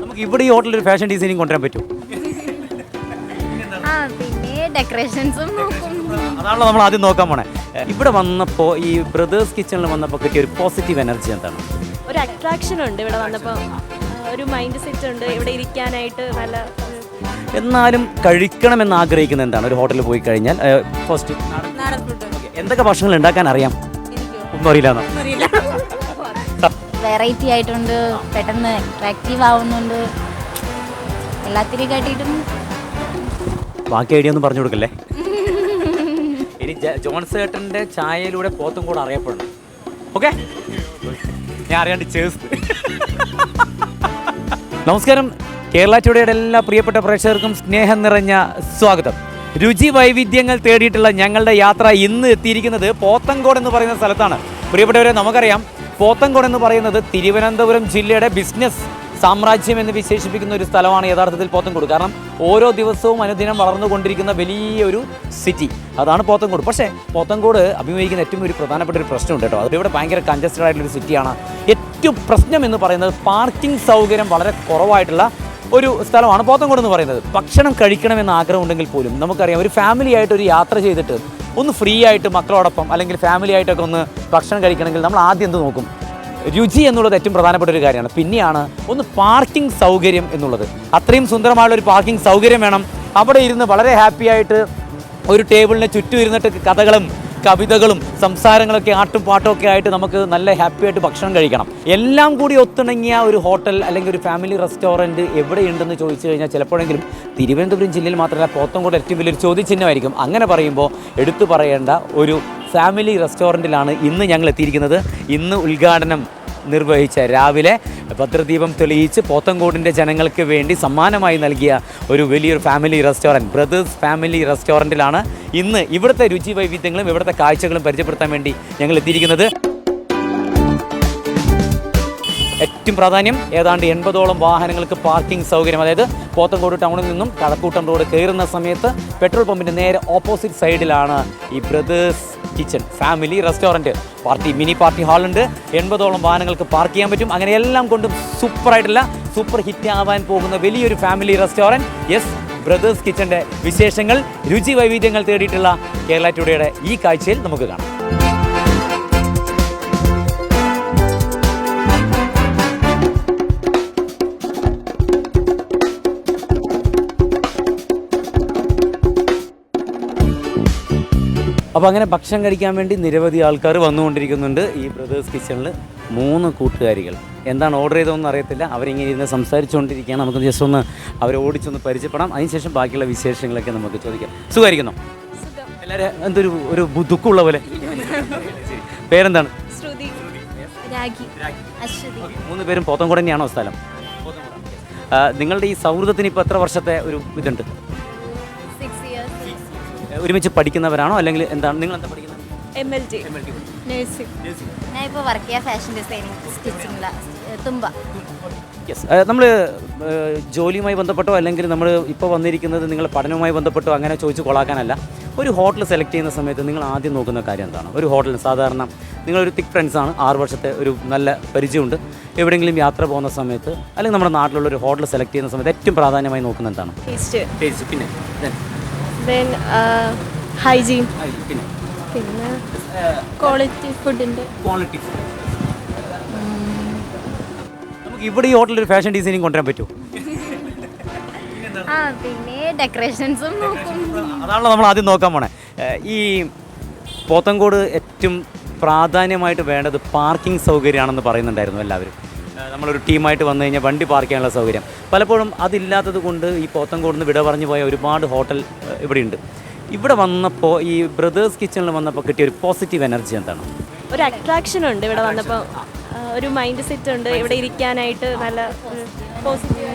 നമുക്ക് ഇവിടെ ഈ ഹോട്ടലിൽ ഒരു ഫാഷൻ ഡിസൈനിങ് കൊണ്ടുവരാൻ പറ്റും. ആ പിന്നെ ഡെക്കറേഷൻസും നോക്കും. അതാണല്ലോ നമ്മൾ ആദ്യം നോക്കാൻ പോണേ. ഇവിടെ വന്നപ്പോൾ ഈ ബ്രദേഴ്സ് കിച്ചണിൽ വന്നപ്പോൾ കിട്ടിയ ഒരു പോസിറ്റീവ് എനർജി എന്താണ്? ഒരു അട്രാക്ഷൻ ഉണ്ട് ഇവിടെ വന്നപ്പോൾ ഒരു മൈൻഡ് സെറ്റ് ഉണ്ട് ഇവിടെ ഇരിക്കാനായിട്ട് നല്ല എന്നാലും കഴിക്കണമെന്ന് ആഗ്രഹിക്കുന്ന എന്താണ്? ഒരു ഹോട്ടലിൽ പോയി കഴിഞ്ഞാൽ ഫസ്റ്റ് എന്തൊക്കെ ഭക്ഷണങ്ങൾ ഉണ്ടാക്കാൻ അറിയാം? ഒന്നും അറിയില്ല. വെറൈറ്റി ആയിട്ടുണ്ട്. പെട്ടെന്ന് അട്രാക്റ്റീവ് ആവുന്നുണ്ട്. എല്ലാത്തിനും കാട്ടിയിട്ടും ബാക്കി ഐഡിയ ഒന്നും പറഞ്ഞു കൊടുക്കല്ലേ? ഇനി ജ- ജോൺസ് ഏട്ടന്റെ ചായയിലൂടെ പോത്തും കൂടെ അറിയപ്പെടണം. ഓക്കെ ഞാൻ അറിയാണ്ട് ചേർത്ത് നമസ്കാരം. കേരള ടുഡേയുടെ എല്ലാ പ്രിയപ്പെട്ട പ്രേക്ഷകർക്കും സ്നേഹം നിറഞ്ഞ സ്വാഗതം. രുചി വൈവിധ്യങ്ങൾ തേടിയിട്ടുള്ള ഞങ്ങളുടെ യാത്ര ഇന്ന് എത്തിയിരിക്കുന്നത് പോത്തങ്കോട് എന്ന് പറയുന്ന സ്ഥലത്താണ്. പ്രിയപ്പെട്ടവരെ നമുക്കറിയാം പോത്തങ്കോട് എന്ന് പറയുന്നത് തിരുവനന്തപുരം ജില്ലയുടെ ബിസിനസ് സാമ്രാജ്യം എന്ന് വിശേഷിപ്പിക്കുന്ന ഒരു സ്ഥലമാണ് യഥാർത്ഥത്തിൽ പോത്തൻകോട്. കാരണം ഓരോ ദിവസവും അനുദിനം വളർന്നുകൊണ്ടിരിക്കുന്ന വലിയൊരു സിറ്റി അതാണ് പോത്തൻകോട്. പക്ഷേ പോത്തൻകോട് അഭിമുഖീകരിക്കുന്ന ഏറ്റവും ഒരു പ്രധാനപ്പെട്ട ഒരു പ്രശ്നമുണ്ട് കേട്ടോ. ഇവിടെ ഭയങ്കര കൺജസ്റ്റഡ് ആയിട്ടുള്ള ഒരു സിറ്റിയാണ് ഏറ്റവും പ്രശ്നം എന്ന് പറയുന്നത് പാർക്കിംഗ് സൗകര്യം വളരെ കുറവായിട്ടുള്ള ഒരു സ്ഥലമാണ് പോത്തങ്കോട് എന്ന് പറയുന്നത്. ഭക്ഷണം കഴിക്കണമെന്ന് ആഗ്രഹമുണ്ടെങ്കിൽ പോലും നമുക്കറിയാം ഒരു ഫാമിലി ആയിട്ട് ഒരു യാത്ര ചെയ്തിട്ട് ഒന്ന് ഫ്രീ ആയിട്ട് മക്കളോടൊപ്പം അല്ലെങ്കിൽ ഫാമിലി ആയിട്ടൊക്കെ ഒന്ന് ഭക്ഷണം കഴിക്കണമെങ്കിൽ നമ്മൾ ആദ്യം എന്ത് നോക്കും? രുചി എന്നുള്ളത് ഏറ്റവും പ്രധാനപ്പെട്ട ഒരു കാര്യമാണ്. പിന്നെയാണ് ഒന്ന് പാർക്കിംഗ് സൗകര്യം എന്നുള്ളത്. അത്രയും സുന്ദരമായുള്ള ഒരു പാർക്കിംഗ് സൗകര്യം വേണം. അവിടെ ഇരുന്ന് വളരെ ഹാപ്പി ആയിട്ട് ഒരു ടേബിളിന് ചുറ്റും ഇരുന്നിട്ട് കഥകളും കവിതകളും സംസാരങ്ങളൊക്കെ ആട്ടും പാട്ടും ഒക്കെ ആയിട്ട് നമുക്ക് നല്ല ഹാപ്പി ആയിട്ട് ഭക്ഷണം കഴിക്കണം. എല്ലാം കൂടി ഒത്തിണങ്ങിയ ഒരു ഹോട്ടൽ അല്ലെങ്കിൽ ഒരു ഫാമിലി റെസ്റ്റോറന്റ് എവിടെയുണ്ടെന്ന് ചോദിച്ചു കഴിഞ്ഞാൽ ചിലപ്പോഴെങ്കിലും തിരുവനന്തപുരം ജില്ലയിൽ മാത്രമല്ല പോത്തങ്കോട് ഏറ്റവും വലിയൊരു ചോദ്യചിഹ്നമായിരിക്കും. അങ്ങനെ പറയുമ്പോൾ എടുത്തു പറയേണ്ട ഒരു ഫാമിലി റെസ്റ്റോറന്റിലാണ് ഇന്ന് ഞങ്ങൾ എത്തിയിരിക്കുന്നത്. ഇന്ന് ഉദ്ഘാടനം നിർവഹിച്ച രാവിലെ ഭദ്രദീപം തെളിയിച്ച് പോത്തങ്കോടിന്റെ ജനങ്ങൾക്ക് വേണ്ടി സമ്മാനമായി നൽകിയ ഒരു വലിയൊരു ഫാമിലി റെസ്റ്റോറന്റ് ബ്രദേഴ്സ് ഫാമിലി റെസ്റ്റോറന്റിലാണ് ഇന്ന് ഇവിടുത്തെ രുചി വൈവിധ്യങ്ങളും ഇവിടുത്തെ കാഴ്ചകളും പരിചയപ്പെടുത്താൻ വേണ്ടി ഞങ്ങൾ എത്തിയിരിക്കുന്നത്. ഏറ്റവും പ്രാധാന്യം ഏതാണ്ട് എൺപതോളം വാഹനങ്ങൾക്ക് പാർക്കിംഗ് സൗകര്യം. അതായത് പോത്തങ്കോട് ടൗണിൽ നിന്നും കടക്കൂട്ടം റോഡ് കയറുന്ന സമയത്ത് പെട്രോൾ പമ്പിന്റെ നേരെ ഓപ്പോസിറ്റ് സൈഡിലാണ് ഈ brothers kitchen. Family restaurant party mini party ഹാളുണ്ട് എൺപതോളം വാഹനങ്ങൾക്ക് പാർക്ക് ചെയ്യാൻ പറ്റും. അങ്ങനെ എല്ലാം കൊണ്ടും സൂപ്പർ സൂപ്പറായിട്ടുള്ള സൂപ്പർ ഹിറ്റ് ആവാൻ പോകുന്ന വലിയൊരു ഫാമിലി റെസ്റ്റോറന്റ് യെസ് ബ്രദേഴ്സ് കിച്ചന്റെ വിശേഷങ്ങൾ രുചി വൈവിധ്യങ്ങൾ തേടിയിട്ടുള്ള കേരള ടുഡേയുടെ ഈ കാഴ്ചയിൽ നമുക്ക് കാണാം. അപ്പോൾ അങ്ങനെ ഭക്ഷണം കഴിക്കാൻ വേണ്ടി നിരവധി ആൾക്കാർ വന്നുകൊണ്ടിരിക്കുന്നുണ്ട്. ഈ ബ്രദേഴ്സ് കിച്ചണിൽ മൂന്ന് കൂട്ടുകാരികൾ. എന്താണ് ഓർഡർ ചെയ്തതെന്ന് അറിയത്തില്ല. അവരിങ്ങനെ ഇരുന്ന് സംസാരിച്ചുകൊണ്ടിരിക്കുകയാണ്. നമുക്ക് ജസ്റ്റ് ഒന്ന് അവരെ ഓടിച്ചൊന്ന് പരിചയപ്പെടാം. അതിനുശേഷം ബാക്കിയുള്ള വിശേഷങ്ങളൊക്കെ നമുക്ക് ചോദിക്കാം. സുഖമായിരിക്കുന്നു എല്ലാവരും എന്തൊരു ഒരു ദുഃഖമുള്ള പോലെ. പേരെന്താണ്? മൂന്ന് പേരും പോത്തൻകുട. തന്നെയാണോ സ്ഥലം നിങ്ങളുടെ ഈ സൗഹൃദത്തിന് ഇപ്പോൾ എത്ര വർഷത്തെ ഒരു ഇതുണ്ട്? ഒരുമിച്ച് പഠിക്കുന്നവരാണോ? അല്ലെങ്കിൽ എന്താണ്? നിങ്ങൾ എന്താ പഠിക്കുന്നത് എം എൽ ടി നഴ്സിംഗ് ഞാൻ ഇപ്പോൾ വർക്ക് ചെയ്യാം ഫാഷൻ ഡിസൈനിങ് സ്റ്റിച്ചിങ്ങിലാണ് തുമ്പ. യെസ് നമ്മൾ ജോലിയുമായി ബന്ധപ്പെട്ടോ അല്ലെങ്കിൽ നമ്മൾ ഇപ്പോൾ വന്നിരിക്കുന്നത് നിങ്ങൾ പഠനവുമായി ബന്ധപ്പെട്ടോ അങ്ങനെ ചോദിച്ച് കൊളാക്കാനല്ല. ഒരു ഹോട്ടൽ സെലക്ട് ചെയ്യുന്ന സമയത്ത് നിങ്ങൾ ആദ്യം നോക്കുന്ന കാര്യം എന്താണ്? ഒരു ഹോട്ടൽ സാധാരണ നിങ്ങളൊരു തിക് ഫ്രണ്ട്സാണ് ആറ് വർഷത്തെ ഒരു നല്ല പരിചയമുണ്ട്. എവിടെയെങ്കിലും യാത്ര പോകുന്ന സമയത്ത് അല്ലെങ്കിൽ നമ്മുടെ നാട്ടിലുള്ള ഒരു ഹോട്ടൽ സെലക്ട് ചെയ്യുന്ന സമയത്ത് ഏറ്റവും പ്രാധാന്യമായി നോക്കുന്നത് എന്താണ്? ടേസ്റ്റ് ടേസ്റ്റ് പിന്നെ ദെൻ ഹൈജീൻ ആ, പിന്നെ? ക്വാളിറ്റി ഫുഡിന്റെ ക്വാളിറ്റി നമുക്ക് ഇവിടെ ഈ ഹോട്ടലിൽ ഒരു ഫാഷൻ ഡിസൈനിങ് കൊണ്ടുവരാൻ പറ്റുമോ? ആ പിന്നെ ഡെക്കറേഷൻസും നോക്കും. അതാണല്ലോ നമ്മൾ ആദ്യം നോക്കാൻ പോണേ. ഈ പോത്തങ്കോട് ഏറ്റവും പ്രാധാന്യമായിട്ട് വേണ്ടത് പാർക്കിംഗ് സൗകര്യമാണെന്ന് പറയുന്നുണ്ടായിരുന്നു എല്ലാവരും. നമ്മളൊരു ടീമായിട്ട് വന്നു കഴിഞ്ഞാൽ വണ്ടി പാർക്ക് ചെയ്യാനുള്ള സൗകര്യം. പലപ്പോഴും അതില്ലാത്തത് കൊണ്ട് ഈ പോത്തങ്കോട് നിന്ന് വിട പറഞ്ഞു പോയ ഒരുപാട് ഹോട്ടൽ ഇവിടെ ഇവിടെയുണ്ട്. ഇവിടെ വന്നപ്പോൾ ഈ ബ്രദേഴ്സ് കിച്ചണിൽ വന്നപ്പോൾ കിട്ടിയ ഒരു പോസിറ്റീവ് എനർജി എന്താണ്? ഒരു അട്രാക്ഷൻ ഉണ്ട് ഇവിടെ വന്നപ്പോൾ ഒരു മൈൻഡ് സെറ്റ് ഉണ്ട് ഇവിടെ ഇരിക്കാനായിട്ട് നല്ല പോസിറ്റീവ്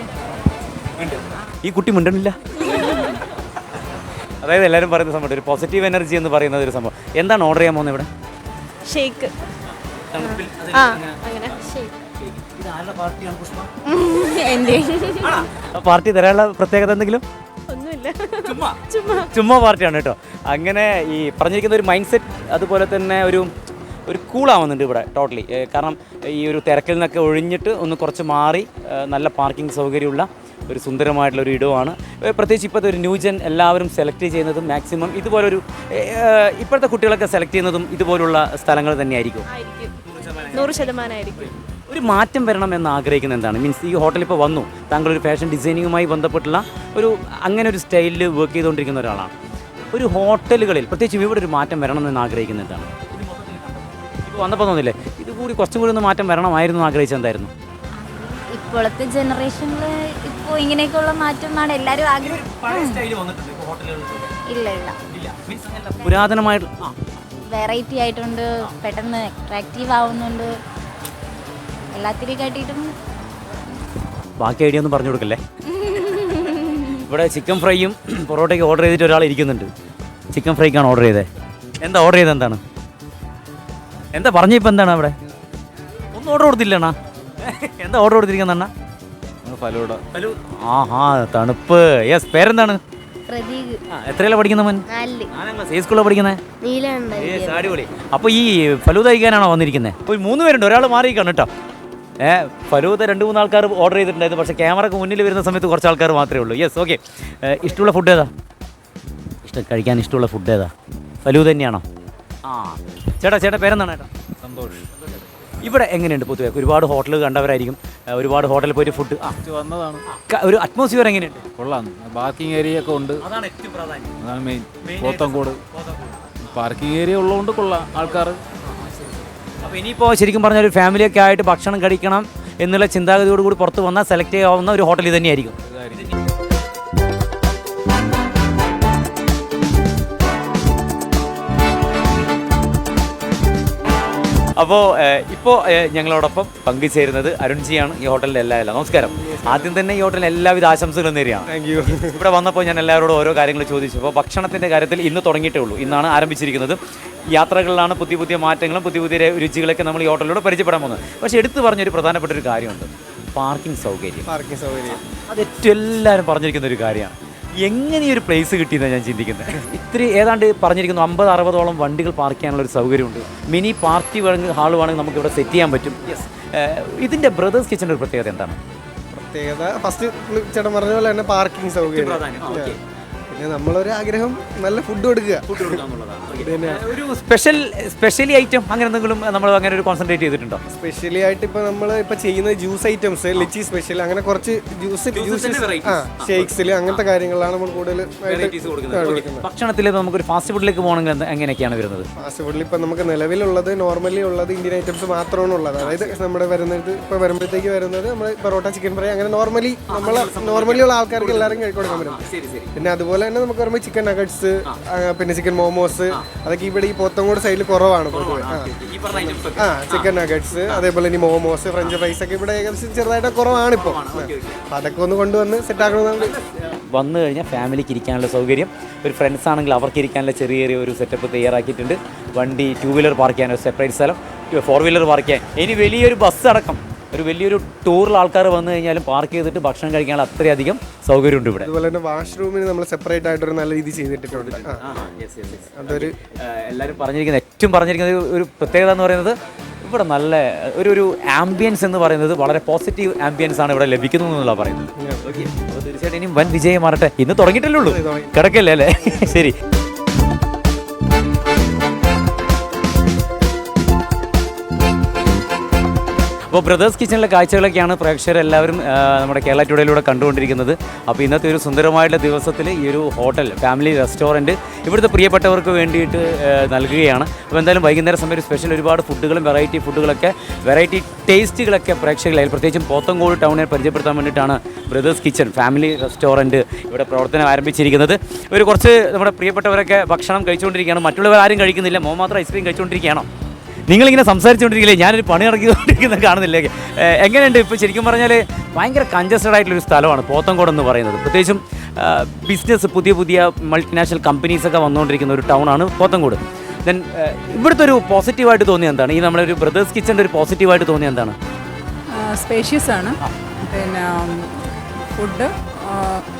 ഈ കുട്ടി മിണ്ടണില്ല അതായത് എല്ലാവരും പറയുന്ന സംഭവം ഒരു പോസിറ്റീവ് എനർജി എന്ന് പറയുന്നത് ഒരു സംഭവം. എന്താണ് ഓർഡർ ചെയ്യാൻ പോകുന്നത് ഇവിടെ? ഷേക്ക് ആ അങ്ങനെ. പാർട്ടി തരാനുള്ള പ്രത്യേകത എന്തെങ്കിലും? ഒന്നുമില്ല. ചുമ്മാ. പാർട്ടിയാണ് കേട്ടോ. അങ്ങനെ ഈ പറഞ്ഞിരിക്കുന്ന ഒരു മൈൻഡ് സെറ്റ് അതുപോലെ തന്നെ ഒരു ഒരു കൂളാവുന്നുണ്ട് ഇവിടെ ടോട്ടലി കാരണം ഈ ഒരു തിരക്കിൽ നിന്നൊക്കെ ഒഴിഞ്ഞിട്ട് ഒന്ന് കുറച്ച് മാറി നല്ല പാർക്കിംഗ് സൗകര്യമുള്ള ഒരു സുന്ദരമായിട്ടുള്ള ഒരു ഇടമാണ് പ്രത്യേകിച്ച് ഇപ്പോഴത്തെ ഒരു ന്യൂജൻ എല്ലാവരും സെലക്ട് ചെയ്യുന്നതും മാക്സിമം ഇതുപോലൊരു ഇപ്പോഴത്തെ കുട്ടികളൊക്കെ സെലക്ട് ചെയ്യുന്നതും ഇതുപോലുള്ള സ്ഥലങ്ങൾ തന്നെയായിരിക്കും. നൂറ് ശതമാനമായിരിക്കും ഒരു മാറ്റം വരണം എന്ന് ആഗ്രഹിക്കുന്നത് എന്താണ്? മീൻസ് ഈ ഹോട്ടലിൽ ഇപ്പോൾ വന്നു. താങ്കൾ ഒരു ഫാഷൻ ഡിസൈനിങ്ങുമായി ബന്ധപ്പെട്ടുള്ള ഒരു അങ്ങനെ ഒരു സ്റ്റൈലിൽ വർക്ക് ചെയ്തുകൊണ്ടിരിക്കുന്ന ഒരാളാണ്. ഒരു ഹോട്ടലുകളിൽ പ്രത്യേകിച്ചും ഇവിടെ ഒരു മാറ്റം വരണം എന്ന് ആഗ്രഹിക്കുന്നത് എന്താണ്? ഇപ്പോൾ വന്നപ്പോൾ തോന്നില്ലേ? ഇത് കൂടി കുറച്ചും കൂടി ഒന്ന് മാറ്റം വരണമായിരുന്നു ആഗ്രഹിച്ചത് എന്തായിരുന്നു? ഇപ്പോഴത്തെ ജനറേഷനിൽ ഇപ്പോൾ ഇങ്ങനെയൊക്കെയുള്ള മാറ്റം എന്നാണ് എല്ലാവരും ആഗ്രഹിക്കുന്നത് ഇല്ല ഇല്ല. വെറൈറ്റി ആയിട്ടുണ്ട്. പെട്ടെന്ന് അട്രാക്റ്റീവ് ആവുന്നുണ്ട്. എല്ലാത്തിനെയും കാട്ടിയിട്ടും ബാക്കി ഐഡിയ ഒന്നും പറഞ്ഞു കൊടുക്കല്ലേ? ഇവിടെ ചിക്കൻ ഫ്രൈയും പൊറോട്ടയ്ക്ക് ഓർഡർ ചെയ്തിട്ട് ഒരാൾ ഇരിക്കുന്നുണ്ട്. ചിക്കൻ ഫ്രൈക്കാണ് ഓർഡർ ചെയ്തത് എന്താ ഓർഡർ ചെയ്തത് എന്താണ്? എന്താ പറഞ്ഞ ഇപ്പം എന്താണ് അവിടെ? ഒന്നും ഓർഡർ കൊടുത്തില്ലണ്ണാ എന്താ ഓർഡർ കൊടുത്തിരിക്കുന്ന ഫലൂ ആഹാ തണുപ്പ്. യെസ് പേരെന്താണ്? എത്രയല്ല പഠിക്കുന്നത് അപ്പോൾ ഈ ഫലൂദ കഴിക്കാനാണോ വന്നിരിക്കുന്നത് മൂന്ന് പേരുണ്ട്. ഒരാൾ മാറിയിരിക്കണം കേട്ടോ. ഏ ഫരൂദ് രണ്ട് മൂന്ന് ആൾക്കാർ ഓർഡർ ചെയ്തിട്ടുണ്ടായിരുന്നു. പക്ഷേ ക്യാമറക്ക് മുന്നിൽ വരുന്ന സമയത്ത് കുറച്ച് ആൾക്കാർ മാത്രമേ ഉള്ളൂ. യെസ് ഓക്കെ ഇഷ്ടമുള്ള ഫുഡ് ഏതാ? ഇഷ്ടം കഴിക്കാൻ ഇഷ്ടമുള്ള ഫുഡ് ഏതാ? ഫലൂദ് തന്നെയാണോ? ആ ചേട്ടാ ചേട്ടാ പേരെന്താണ് ചേട്ടാ? സന്തോഷം. ഇവിടെ എങ്ങനെയുണ്ട് പൊതുവെ? ഒരുപാട് ഹോട്ടൽ കണ്ടവരായിരിക്കും. ഒരുപാട് ഹോട്ടലിൽ പോയിട്ട് ഫുഡ് ആ. വന്നതാണ്. ഒരു അറ്റ്മോസ്ഫിയർ എങ്ങനെയുണ്ട്? കൊള്ളാം. പാർക്കിംഗ് ഏരിയ ഒക്കെ ഉണ്ട്. അതാണ് ഏറ്റവും പ്രധാനം അതാണ് മെയിൻ പോത്തങ്കോട് പാർക്കിംഗ് ഏരിയ ഉള്ളതുകൊണ്ട് കൊള്ളാം ആൾക്കാർ. അപ്പോൾ ഇനിയിപ്പോൾ ശരിക്കും പറഞ്ഞാൽ ഒരു ഫാമിലിയൊക്കെ ആയിട്ട് ഭക്ഷണം കഴിക്കണം എന്നുള്ള ചിന്താഗതിയോടുകൂടി പുറത്ത് വന്നാൽ സെലക്ട് ചെയ്യാവുന്ന ഒരു ഹോട്ടൽ ഇത് തന്നെയായിരിക്കും. അപ്പോൾ ഇപ്പോൾ ഞങ്ങളോടൊപ്പം പങ്കുചേരുന്നത് അരുൺജിയാണ് ഈ ഹോട്ടലിന്റെ എല്ലാ എല്ലാം നമസ്കാരം. ആദ്യം തന്നെ ഈ ഹോട്ടലിൽ എല്ലാവിധ ആശംസകളും നേരിയാണ് താങ്ക് യു ഇവിടെ വന്നപ്പോൾ ഞാൻ എല്ലാവരോടും ഓരോ കാര്യങ്ങൾ ചോദിച്ചു. അപ്പോൾ ഭക്ഷണത്തിന്റെ കാര്യത്തിൽ ഇന്ന് തുടങ്ങിയിട്ടേ ഉള്ളൂ. ഇന്നാണ് ആരംഭിച്ചിരിക്കുന്നത്. യാത്രകളിലാണ് പുതിയ പുതിയ മാറ്റങ്ങളും പുതിയ പുതിയ രുചികളൊക്കെ നമ്മൾ ഈ ഹോട്ടലിലൂടെ പരിചയപ്പെടാൻ പോകുന്നത്. പക്ഷേ എടുത്തു പറഞ്ഞൊരു പ്രധാനപ്പെട്ട ഒരു കാര്യമുണ്ട്. പാർക്കിംഗ് സൗകര്യം. പാർക്കിംഗ് സൗകര്യം. അത് ഏറ്റവും എല്ലാവരും പറഞ്ഞിരിക്കുന്ന ഒരു കാര്യമാണ്. എങ്ങനെ ഈ ഒരു പ്ലേസ് കിട്ടിയെന്നാണ് ഞാൻ ചിന്തിക്കുന്നത്? ഇത്തിരി ഏതാണ്ട് പറഞ്ഞിരിക്കുന്നു അമ്പത് അറുപതോളം വണ്ടികൾ പാർക്ക് ചെയ്യാനുള്ള ഒരു സൗകര്യമുണ്ട്. മിനി പാർട്ടി വേണമെങ്കിൽ ഹാൾ വേണമെങ്കിൽ നമുക്ക് ഇവിടെ സെറ്റ് ചെയ്യാൻ പറ്റും. യെസ് ഇതിന്റെ ബ്രദേഴ്സ് കിച്ചന്റെ ഒരു പ്രത്യേകത എന്താണ്? പ്രത്യേകത ഫസ്റ്റ് ചേട്ടൻ പറഞ്ഞ പോലെ തന്നെ പാർക്കിംഗ് സൗകര്യം. പിന്നെ നമ്മളൊരു ആഗ്രഹം നല്ല ഫുഡ് കൊടുക്കുക. പിന്നെ ഒരു സ്പെഷ്യൽ സ്പെഷ്യലി ഐറ്റം അങ്ങനെ എന്തെങ്കിലും നമ്മൾ അങ്ങനെ ഒരു കോൺസെൻട്രേറ്റ് ചെയ്തിട്ടുണ്ടോ? സ്പെഷ്യലി ആയിട്ട് ഇപ്പൊ നമ്മൾ ഇപ്പൊ ചെയ്യുന്ന ജ്യൂസ് ഐറ്റംസ് ലിച്ചി സ്പെഷ്യൽ അങ്ങനെ കുറച്ച് ജ്യൂസ് ജ്യൂസ് ഷേക്സിൽ അങ്ങനത്തെ കാര്യങ്ങളാണ് നമ്മൾ കൂടുതൽ ഭക്ഷണത്തിൽ നമുക്കൊരു ഫാസ്റ്റ് ഫുഡിലേക്ക് പോകണമെങ്കിൽ എങ്ങനെയൊക്കെയാണ് വരുന്നത്? ഫാസ്റ്റ് ഫുഡിൽ ഇപ്പൊ നമുക്ക് നിലവിലുള്ളത് നോർമലി ഉള്ളത് ഇന്ത്യൻ ഐറ്റംസ് മാത്രമാണ് ഉള്ളത് അതായത് നമ്മുടെ വരുന്നത് ഇപ്പൊ വരുമ്പോഴത്തേക്ക് വരുന്നത് നമ്മൾ പൊറോട്ട ചിക്കൻ ഫ്രൈ അങ്ങനെ നോർമലി നമ്മൾ നോർമലി ഉള്ള ആൾക്കാർക്ക് എല്ലാവരും കഴിക്കൊടുക്കാൻ പറ്റും. പിന്നെ അതുപോലെ തന്നെ നമുക്ക് പറയുമ്പോൾ ചിക്കൻ നഗറ്റ്സ് പിന്നെ ചിക്കൻ മോമോസ് അതൊക്കെ ഇവിടെ ഈ പോത്തങ്കോട് സൈഡിൽ കുറവാണ് പൊതുവെ. ആ. ചിക്കൻ നഗറ്റ്സ് അതേപോലെ ഇനി മോമോസ് ഫ്രഞ്ച് ഫ്രൈസ് ഒക്കെ ഇവിടെ ഏകദേശം ചെറുതായിട്ട് കുറവാണ് ഇപ്പോൾ അപ്പൊ അതൊക്കെ ഒന്ന് കൊണ്ടുവന്ന് സെറ്റ് ആക്കണമെന്നുണ്ട് വന്നു കഴിഞ്ഞാൽ ഫാമിലിക്ക് ഇരിക്കാനുള്ള സൗകര്യം. ഒരു ഫ്രണ്ട്സ് ആണെങ്കിൽ അവർക്ക് ഇരിക്കാനുള്ള ചെറിയ ചെറിയ ഒരു സെറ്റപ്പ് തയ്യാറാക്കിയിട്ടുണ്ട്. വണ്ടി ടൂ വീലർ പാർക്ക് ചെയ്യാൻ ഒരു സെപ്പറേറ്റ് സ്ഥലം. ഫോർ വീലർ പാർക്ക് ചെയ്യാൻ. ഇനി വലിയൊരു ബസ് അടക്കം. ഒരു വലിയൊരു ടൂറിൽ ആൾക്കാർ വന്നു കഴിഞ്ഞാലും പാർക്ക് ചെയ്തിട്ട് ഭക്ഷണം കഴിക്കാനുള്ള അത്രയധികം സൗകര്യമുണ്ട് ഇവിടെ. അതുപോലെ തന്നെ വാഷ്റൂമിന് നമ്മൾ സെപ്പറേറ്റ് ആയിട്ട് ഒരു നല്ല രീതി ചെയ്തിട്ടുണ്ട് അതൊരു എല്ലാവരും പറഞ്ഞിരിക്കുന്നത് ഏറ്റവും പറഞ്ഞിരിക്കുന്നത് ഒരു പ്രത്യേകത എന്ന് പറയുന്നത് ഇവിടെ നല്ല ഒരു ഒരു ആംബിയൻസ് എന്ന് പറയുന്നത് വളരെ പോസിറ്റീവ് ആംബിയൻസ് ആണ് ഇവിടെ ലഭിക്കുന്നത് എന്നുള്ള പറയുന്നത്. തീർച്ചയായിട്ടും ഇനിയും വൻ വിജയം മാറട്ടെ. ഇന്ന് തുടങ്ങിയിട്ടല്ലേ ഉള്ളൂ. കിടക്കല്ലേ അല്ലേ? ശരി. അപ്പോൾ ബ്രദേഴ്സ് കിച്ചണിലെ കാഴ്ചകളൊക്കെയാണ് പ്രേക്ഷകരെല്ലാവരും നമ്മുടെ കേരള ടുഡേയിലൂടെ കണ്ടുകൊണ്ടിരിക്കുന്നത്. അപ്പോൾ ഇന്നത്തെ ഒരു സുന്ദരമായിട്ടുള്ള ദിവസത്തിൽ ഈ ഒരു ഹോട്ടൽ ഫാമിലി റെസ്റ്റോറന്റ് ഇവിടുത്തെ പ്രിയപ്പെട്ടവർക്ക് വേണ്ടിയിട്ട് നൽകുകയാണ്. അപ്പോൾ എന്തായാലും വൈകുന്നേരം സമയം സ്പെഷ്യൽ ഒരുപാട് ഫുഡുകളും വെറൈറ്റി ഫുഡുകളൊക്കെ വെറൈറ്റി ടേസ്റ്റുകളൊക്കെ പ്രേക്ഷകരിലായി പ്രത്യേകിച്ചും പോത്തങ്കോട് ടൗണിനെ പരിചയപ്പെടുത്താൻ വേണ്ടിയിട്ടാണ് ബ്രദേഴ്സ് കിച്ചൺ ഫാമിലി റെസ്റ്റോറന്റ് ഇവിടെ പ്രവർത്തനം ആരംഭിച്ചിരിക്കുന്നത്. ഒരു കുറച്ച് നമ്മുടെ പ്രിയപ്പെട്ടവരൊക്കെ ഭക്ഷണം കഴിച്ചുകൊണ്ടിരിക്കുകയാണ്. മറ്റുള്ളവർ ആരും കഴിക്കുന്നില്ല. മോ മാത്രം ഐസ്ക്രീം കഴിച്ചുകൊണ്ടിരിക്കുകയാണോ? നിങ്ങളിങ്ങനെ സംസാരിച്ചുകൊണ്ടിരിക്കില്ലേ? ഞാനൊരു പണി ഇറക്കിക്കൊണ്ടിരിക്കുന്നത് കാണുന്നില്ലേ? എങ്ങനെയുണ്ട്? ഇപ്പോൾ ശരിക്കും പറഞ്ഞാൽ ഭയങ്കര കൺജസ്റ്റഡ് ആയിട്ടുള്ളൊരു സ്ഥലമാണ് പോത്തങ്കോട് എന്ന് പറയുന്നത്. പ്രത്യേകിച്ചും ബിസിനസ് പുതിയ പുതിയ മൾട്ടിനാഷണൽ കമ്പനീസൊക്കെ വന്നുകൊണ്ടിരിക്കുന്ന ഒരു ടൗണാണ് പോത്തങ്കോട് ദെൻ ഇവിടുത്തെ ഒരു പോസിറ്റീവായിട്ട് തോന്നിയത് എന്താണ്? ഈ നമ്മുടെ ഒരു ബ്രദേഴ്സ് കിച്ചന്റെ ഒരു പോസിറ്റീവായിട്ട് തോന്നിയത് എന്താണ്? സ്പേഷ്യസ് ആണ്. പിന്നെ ഫുഡ്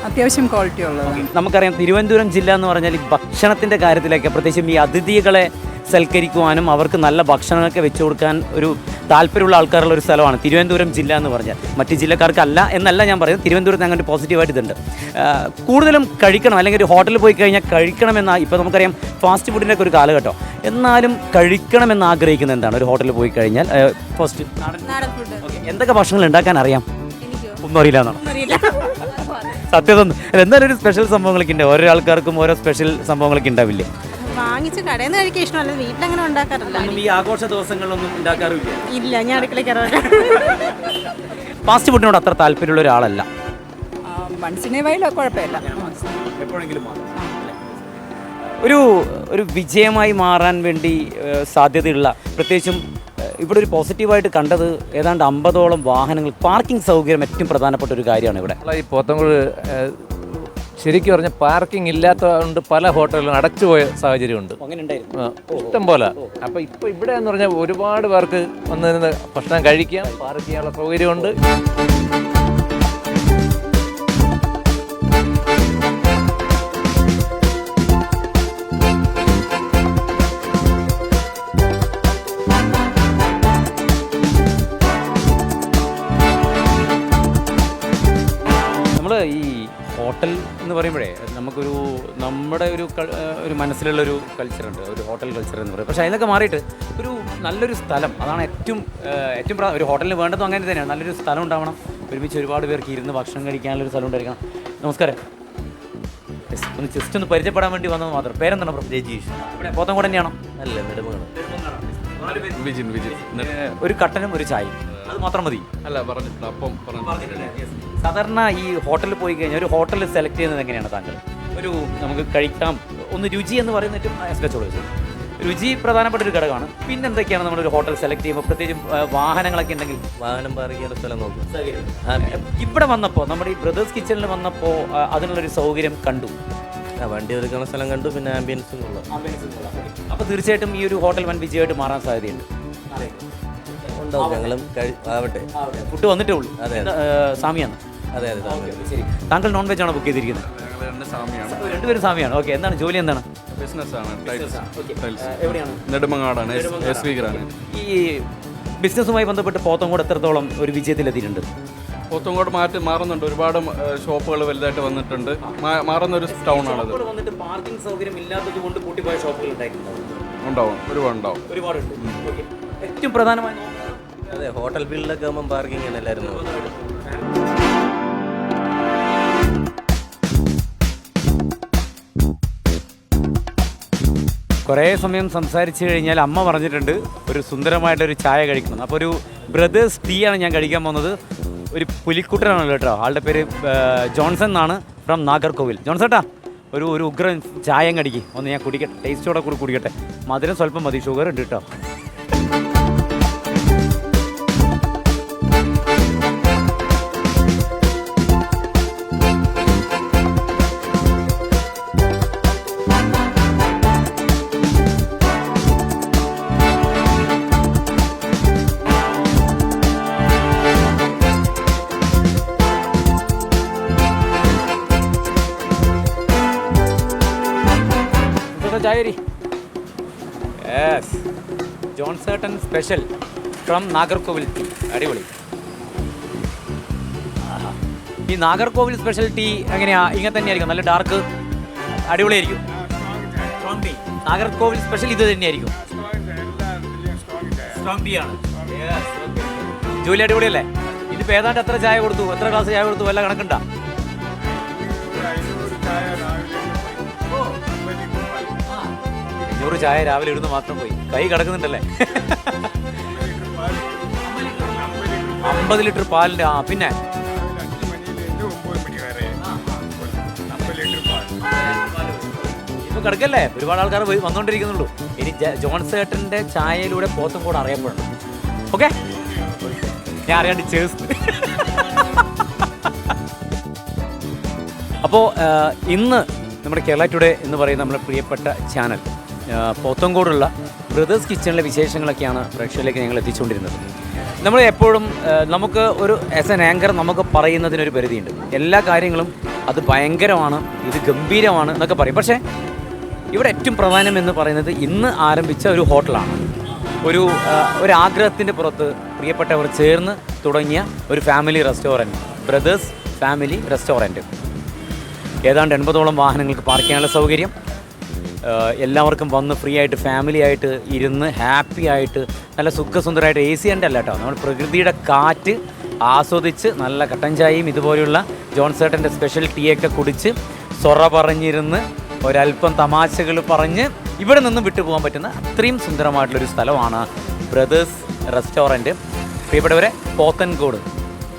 അത്യാവശ്യം ക്വാളിറ്റി ഉള്ളതാണ്. നമുക്കറിയാം തിരുവനന്തപുരം ജില്ല എന്ന് പറഞ്ഞാൽ ഈ ഭക്ഷണത്തിന്റെ കാര്യത്തിലൊക്കെ പ്രത്യേകിച്ചും ഈ അതിഥികളെ സൽക്കരിക്കുവാനും അവർക്ക് നല്ല ഭക്ഷണമൊക്കെ വെച്ചു കൊടുക്കാൻ ഒരു താല്പര്യമുള്ള ആൾക്കാരുള്ള ഒരു സ്ഥലമാണ് തിരുവനന്തപുരം ജില്ല എന്ന് പറഞ്ഞാൽ. മറ്റ് ജില്ലക്കാർക്കല്ല എന്നല്ല ഞാൻ പറയുന്നത്. തിരുവനന്തപുരത്ത് അങ്ങനെ പോസിറ്റീവായിട്ട് ഇതുണ്ട്. കൂടുതലും കഴിക്കണം. അല്ലെങ്കിൽ ഒരു ഹോട്ടലിൽ പോയി കഴിഞ്ഞാൽ കഴിക്കണമെന്ന ഇപ്പോൾ നമുക്കറിയാം ഫാസ്റ്റ് ഫുഡിന്റെ ഒരു കാലഘട്ടം. എന്നാലും കഴിക്കണമെന്ന് ആഗ്രഹിക്കുന്ന എന്താണ്? ഒരു ഹോട്ടലിൽ പോയി കഴിഞ്ഞാൽ ഫസ്റ്റ് എന്തൊക്കെ ഭക്ഷണങ്ങൾ ഉണ്ടാക്കാൻ അറിയാം? ഒന്നും അറിയില്ല എന്നാണ്. സത്യതൊന്നും എന്തായാലും ഒരു സ്പെഷ്യൽ സംഭവങ്ങളൊക്കെ ഉണ്ട് ഓരോ ആൾക്കാർക്കും ഓരോ സ്പെഷ്യൽ സംഭവങ്ങളൊക്കെ ഉണ്ടാവില്ലേ? വാങ്ങിച്ച് കടയിൽ നിന്ന് കഴിക്കാൻ ഇഷ്ടമല്ല. വീട്ടിലങ്ങനെ ഉണ്ടാക്കാറില്ല. ഈ ആഘോഷ ദിവസങ്ങളിലൊന്നും ഉണ്ടാക്കാറില്ല. ഇല്ല ഞാൻ അടുക്കളയ്ക്ക് ഫാസ്റ്റ് ഫുഡിനോട് അത്ര താല്പര്യമുള്ള ഒരാളല്ല. മൺസിനെ വയലോ കുഴപ്പമില്ല. ഒരു ഒരു വിജയമായി മാറാൻ വേണ്ടി സാധ്യതയുള്ള പ്രത്യേകിച്ചും ഇവിടെ ഒരു പോസിറ്റീവായിട്ട് കണ്ടത് ഏതാണ്ട് അമ്പതോളം വാഹനങ്ങൾ പാർക്കിംഗ് സൗകര്യം ഏറ്റവും പ്രധാനപ്പെട്ട ഒരു കാര്യമാണ് ഇവിടെ. ഈ പോത്തങ്കോട് ഏഹ്, ശരിക്കും പറഞ്ഞ പാർക്കിംഗ് ഇല്ലാത്തതുകൊണ്ട് പല ഹോട്ടലുകളും അടച്ചുപോയ സാഹചര്യമുണ്ട്. ഇഷ്ടം പോലെ. അപ്പോൾ ഇപ്പോൾ ഇവിടെ എന്ന് പറഞ്ഞാൽ ഒരുപാട് പേർക്ക് വന്ന് നിന്ന് ഭക്ഷണം കഴിക്കാം പാർക്ക് ചെയ്യാനുള്ള സൗകര്യമുണ്ട്. എന്ന് പറയുമ്പോഴേ നമുക്കൊരു നമ്മുടെ ഒരു ഒരു മനസ്സിലുള്ളൊരു കൾച്ചറുണ്ട് ഒരു ഹോട്ടൽ കൾച്ചർ എന്ന് പറയും പക്ഷേ അതിനൊക്കെ മാറിയിട്ട് ഒരു നല്ലൊരു സ്ഥലം അതാണ് ഏറ്റവും ഏറ്റവും പ്ര- ഒരു ഹോട്ടലിന് വേണ്ടതും അങ്ങനെ തന്നെയാണ്. നല്ലൊരു സ്ഥലം ഉണ്ടാവണം ഒരുമിച്ച് ഒരുപാട് പേർക്ക് ഇരുന്ന് ഭക്ഷണം കഴിക്കാനുള്ളൊരു സ്ഥലം ഉണ്ടായിരിക്കണം. നമസ്കാരം. ഒന്ന് ജസ്റ്റ് ഒന്ന് പരിചയപ്പെടാൻ വേണ്ടി വന്നത് മാത്രം. പേരെന്താണ് ബ്രോ? രജീഷ് ഇവിടെ പോത്തൻകോട് തന്നെയാണോ? അല്ല നെടുമങ്ങാട് വിജിൻ വിജിൻ. ഒരു കട്ടനും ഒരു ചായയും. അത് മാത്രം മതി. അല്ല പറഞ്ഞിട്ടുണ്ട്. അപ്പം പറഞ്ഞു സാധാരണ ഈ ഹോട്ടലിൽ പോയി കഴിഞ്ഞാൽ ഒരു ഹോട്ടൽ സെലക്ട് ചെയ്യുന്നത് എങ്ങനെയാണ് താങ്കൾ? ഒരു നമുക്ക് കഴിക്കാം ഒന്ന് രുചി എന്ന് പറയുന്ന ഏറ്റവും എസ്കച്ചോളൂ രുചി പ്രധാനപ്പെട്ട ഒരു ഘടകമാണ്. പിന്നെ എന്തൊക്കെയാണ് നമ്മൾ ഒരു ഹോട്ടൽ സെലക്ട് ചെയ്യുമ്പോൾ പ്രത്യേകിച്ചും വാഹനങ്ങളൊക്കെ ഉണ്ടെങ്കിൽ? വാഹനം പാർക്ക് ചെയ്യാനുള്ള സ്ഥലം നോക്കും. ഇവിടെ വന്നപ്പോൾ നമ്മുടെ ഈ ബ്രദേഴ്സ് കിച്ചണിൽ വന്നപ്പോൾ അതിനുള്ളൊരു സൗകര്യം കണ്ടു? വണ്ടി ഒരുക്കുന്ന സ്ഥലം കണ്ടു പിന്നെ ആംബിയൻസും കൊള്ളാം. അപ്പോൾ തീർച്ചയായിട്ടും ഈ ഒരു ഹോട്ടൽ വൻ വിജയമായിട്ട് മാറാൻ സാധ്യതയുണ്ട്. ഉണ്ടാവും ഞങ്ങളും ആവട്ടെ. ഫുഡ് വന്നിട്ടേ ഉള്ളൂ. അതെ, സാമിയാണ്. അതെ അതെ ശരി. താങ്കൾ നോൺ വെജ് ആണോ ബുക്ക് ചെയ്തിരിക്കുന്നത്? രണ്ടുപേരും സാമിയാണ്. ഓക്കെ എന്താണ്? ജോലി എന്താണ്? നെടുമങ്ങാടാണ്. ഈ ബിസിനസ്സുമായി ബന്ധപ്പെട്ട് പോത്തങ്കോട് എത്രത്തോളം ഒരു വിജയത്തിലെത്തിയിട്ടുണ്ട് പോത്തങ്കോട് മാറ്റി മാറുന്നുണ്ട്. ഒരുപാട് ഷോപ്പുകൾ വലുതായിട്ട് വന്നിട്ടുണ്ട്. മാറുന്ന ഒരു ടൗൺ ആണത് വന്നിട്ട് പാർക്കിംഗ് സൗകര്യം ഇല്ലാത്തത് കൊണ്ട് പൂട്ടിപ്പോയ ഷോപ്പുകൾ ഉണ്ടാവും. ഒരുപാട് ഉണ്ടാവും ഒരുപാടുണ്ട് ഓക്കെ. ഏറ്റവും പ്രധാനമായി അതെ ഹോട്ടൽ ബില്ലൊക്കെ ആകുമ്പോൾ പാർക്കിംഗ് ആണ് എല്ലാവരും കുറേ സമയം സംസാരിച്ചു കഴിഞ്ഞാൽ അമ്മ പറഞ്ഞിട്ടുണ്ട് ഒരു സുന്ദരമായിട്ടൊരു ചായ കഴിക്കണം. അപ്പോൾ ഒരു ബ്രദേഴ്സ് ടീ ആണ് ഞാൻ കഴിക്കാൻ പോകുന്നത്. ഒരു പുലിക്കുട്ടനാണ് കേട്ടോ. ആളുടെ പേര് ജോൺസൺ എന്നാണ്. ഫ്രം നാഗർകോവിൽ. ജോൺസൺ ജോൺസേട്ടാ ഒരു ഒരു ഉഗ്രൻ ചായം കടിക്കും. ഒന്ന് ഞാൻ കുടിക്കട്ടെ. ടേസ്റ്റോടെ കൂടി കുടിക്കട്ടെ. മധുരം സ്വല്പം മതി. ഷുഗർ ഉണ്ട് കേട്ടോ. Special from Nagercoil. ടീ അടിപൊളി ഈ നാഗർകോവിൽ സ്പെഷ്യൽ ടീ എങ്ങനെയാ? ഇങ്ങനെ തന്നെയായിരിക്കും. നല്ല ഡാർക്ക് അടിപൊളിയായിരിക്കും. നാഗർകോവിൽ സ്പെഷ്യൽ ഇത് തന്നെയായിരിക്കും. സ്ട്രോങ് ടീ ആണ് ജോലി അടിപൊളിയല്ലേ? ഇതിപ്പോൾ ഏതാണ്ട് എത്ര ചായ കൊടുത്തു? എത്ര ഗ്ലാസ് ചായ കൊടുത്തു? വല്ല കണക്കുണ്ടാ? അഞ്ഞൂറ് ചായ രാവിലെ ഇടുന്ന് മാത്രം പോയി. കൈ കിടക്കുന്നുണ്ടല്ലേ? അമ്പത് ലിറ്റർ പാലിന്റെ ആ പിന്നെ? ഇപ്പൊ കിടക്കല്ലേ? ഒരുപാട് ആൾക്കാർ വന്നോണ്ടിരിക്കുന്നുള്ളൂ. ഇനി ജോൺസേട്ടന്റെ ജോൺ ചായയിലൂടെ പോത്തും കൂടെ അറിയപ്പെടണം. ഓക്കെ? ഞാൻ അറിയാണ്ട് ചേർസ് അപ്പോൾ ഇന്ന് നമ്മുടെ കേരള ടുഡേ എന്ന് പറയുന്ന നമ്മുടെ പ്രിയപ്പെട്ട ചാനൽ. പോത്തങ്കോടുള്ള ബ്രദേഴ്സ് കിച്ചണിലെ വിശേഷങ്ങളൊക്കെയാണ് പ്രേക്ഷകരിലേക്ക് ഞങ്ങൾ എത്തിച്ചുകൊണ്ടിരുന്നത്. നമ്മൾ എപ്പോഴും നമുക്ക് ഒരു ആസ് എൻ ആങ്കർ നമുക്ക് പറയുന്നതിനൊരു പരിധിയുണ്ട്. എല്ലാ കാര്യങ്ങളും അത് ഭയങ്കരമാണ് ഇത് ഗംഭീരമാണ് എന്നൊക്കെ പറയും. പക്ഷേ ഇവിടെ ഏറ്റവും പ്രധാനം എന്ന് പറയുന്നത് ഇന്ന് ആരംഭിച്ച ഒരു ഹോട്ടലാണ്. ഒരു ഒരു ആഗ്രഹത്തിന്റെ പുറത്ത് പ്രിയപ്പെട്ടവർ ചേർന്ന് തുടങ്ങിയ ഒരു family restaurant brothers family restaurant ഏതാണ്ട് എൺപതോളം വാഹനങ്ങൾക്ക് പാർക്ക് ചെയ്യാനുള്ള സൗകര്യം എല്ലാവർക്കും വന്ന് ഫ്രീ ആയിട്ട് ഫാമിലി ആയിട്ട് ഇരുന്ന് ഹാപ്പി ആയിട്ട് നല്ല സുഖസുന്ദരമായിട്ട് എ സി എന്റെ അല്ല കേട്ടോ നമ്മൾ പ്രകൃതിയുടെ കാറ്റ് ആസ്വദിച്ച് നല്ല കട്ടൻ ചായയും ഇതുപോലെയുള്ള ജോൺസേട്ടന്റെ സ്പെഷ്യൽ ടീയൊക്കെ കുടിച്ച് സൊറ പറഞ്ഞിരുന്ന് ഒരല്പം തമാശകൾ പറഞ്ഞ് ഇവിടെ നിന്നും വിട്ടുപോകാൻ പറ്റുന്ന അത്രയും സുന്ദരമായിട്ടുള്ളൊരു സ്ഥലമാണ് ബ്രദേഴ്സ് റെസ്റ്റോറന്റ്. പ്രിയപ്പെട്ടവരെ പോത്തൻകോട്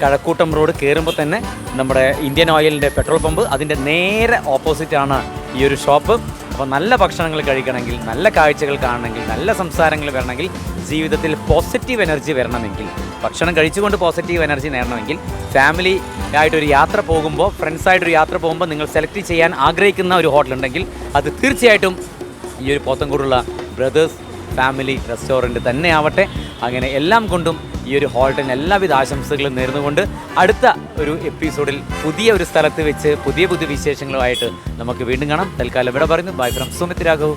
കഴക്കൂട്ടം റോഡ് കയറുമ്പോൾ തന്നെ നമ്മുടെ ഇന്ത്യൻ ഓയിലിന്റെ പെട്രോൾ പമ്പ് അതിന്റെ നേരെ ഓപ്പോസിറ്റാണ് ഈ ഒരു ഷോപ്പ് അപ്പോൾ നല്ല ഭക്ഷണങ്ങൾ കഴിക്കണമെങ്കിൽ നല്ല കാഴ്ചകൾ കാണണമെങ്കിൽ നല്ല സംസാരങ്ങൾ വരണമെങ്കിൽ ജീവിതത്തിൽ പോസിറ്റീവ് എനർജി വരണമെങ്കിൽ ഭക്ഷണം കഴിച്ചുകൊണ്ട് പോസിറ്റീവ് എനർജി നേടണമെങ്കിൽ ഫാമിലി ആയിട്ടൊരു യാത്ര പോകുമ്പോൾ ഫ്രണ്ട്സായിട്ടൊരു യാത്ര പോകുമ്പോൾ നിങ്ങൾ സെലക്ട് ചെയ്യാൻ ആഗ്രഹിക്കുന്ന ഒരു ഹോട്ടൽ ഉണ്ടെങ്കിൽ അത് തീർച്ചയായിട്ടും ഈ ഒരു പോത്തൻകൂടുള്ള ബ്രദേഴ്സ് ഫാമിലി റെസ്റ്റോറന്റ് തന്നെ ആവട്ടെ അങ്ങനെ എല്ലാം കൊണ്ടും ഈ ഒരു ഹോൾട്ടിന് എല്ലാവിധ ആശംസകളും നേർന്നുകൊണ്ട് അടുത്ത ഒരു എപ്പിസോഡിൽ പുതിയ ഒരു സ്ഥലത്ത് വെച്ച് പുതിയ പുതിയ വിശേഷങ്ങളുമായിട്ട് നമുക്ക് വീണ്ടും കാണാം. തൽക്കാലം ഇവിടെ പറയുന്നു. Bye from Sumit Raghav.